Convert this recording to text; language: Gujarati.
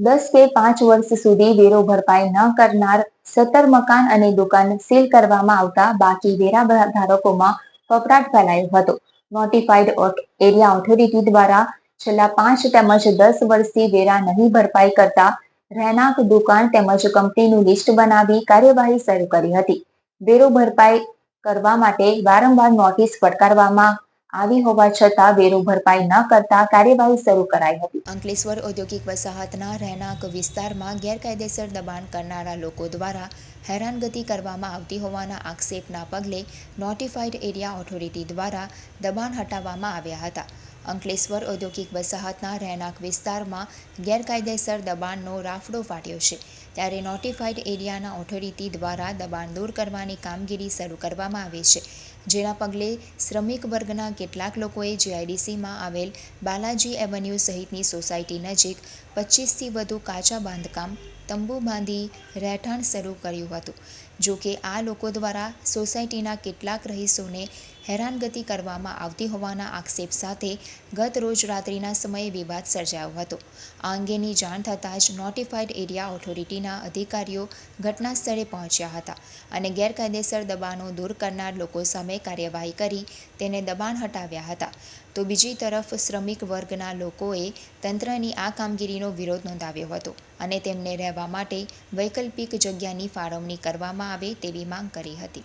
દસ કે પાંચ વર્ષ સુધી વેરો ભરપાઈ ન કરનાર સત્તર મકાન અને દુકાન સીલ કરવામાં આવતા બાકી વેરા ધારકોમાં ફફડાટ ફેલાયો હતો. નોટિફાઈડ એરિયા ઓથોરિટી દ્વારા છેલ્લા પાંચ તેમજ દસ વર્ષથી વેરા નહીં ભરપાઈ કરતા રહેણાંક દુકાન તેમજ કંપનીનું લિસ્ટ બનાવી કાર્યવાહી શરૂ કરી હતી. વેરો ભરપાઈ કરવા માટે વારંવાર નોટિસ ફટકારવામાં આવી હોવા છતાં વેરો ભરપાઈ ન કરતા કાર્યવાહી શરૂ કરાઈ હતી. અંકલેશ્વર ઔદ્યોગિક વસાહતના રહેણાંક વિસ્તારમાં ગેરકાયદેસર દબાણ કરનારા લોકો દ્વારા હેરાનગતિ કરવામાં આવતી હોવાના આક્ષેપના પગલે નોટિફાઈડ એરિયા ઓથોરિટી દ્વારા દબાણ હટાવવામાં આવ્યા હતા. અંકલેશ્વર ઔદ્યોગિક વસાહતના રહેણાંક વિસ્તારમાં ગેરકાયદેસર દબાણનો રાફડો ફાટ્યો છે. ત્યારે નોટિફાઈડ એરિયાના ઓથોરિટી દ્વારા દબાણ દૂર કરવાની કામગીરી શરૂ કરવામાં આવી છે. જેના પગલે શ્રમિક વર્ગના કેટલાક લોકોએ જીઆઈડીસીમાં આવેલ બાલાજી એવન્યુ સહિતની સોસાયટી નજીક પચીસથી વધુ કાચા બાંધકામ, તંબુ બાંધી રહેઠાણ શરૂ કર્યું હતું. જો કે આ લોકો દ્વારા સોસાયટીના કેટલાક રહીશોને હેરાનગતિ કરવામાં આવતી હોવાના આક્ષેપ સાથે ગત રોજ રાત્રિના સમયે વિવાદ સર્જાયો હતો. આ અંગેની જાણ થતાં જ નોટિફાઈડ એરિયા ઓથોરિટીના અધિકારીઓ ઘટના સ્થળે પહોંચ્યા હતા અને ગેરકાયદેસર દબાણો દૂર કરનાર લોકો સામે કાર્યવાહી કરી તેને દબાણ હટાવ્યા હતા. તો બીજી તરફ શ્રમિક વર્ગના લોકોએ તંત્રની આ કામગીરીનો વિરોધ નોંધાવ્યો હતો અને તેમને રહેવા માટે વૈકલ્પિક જગ્યાની ફાળવણી કરવામાં આવે તેવી માંગ કરી હતી.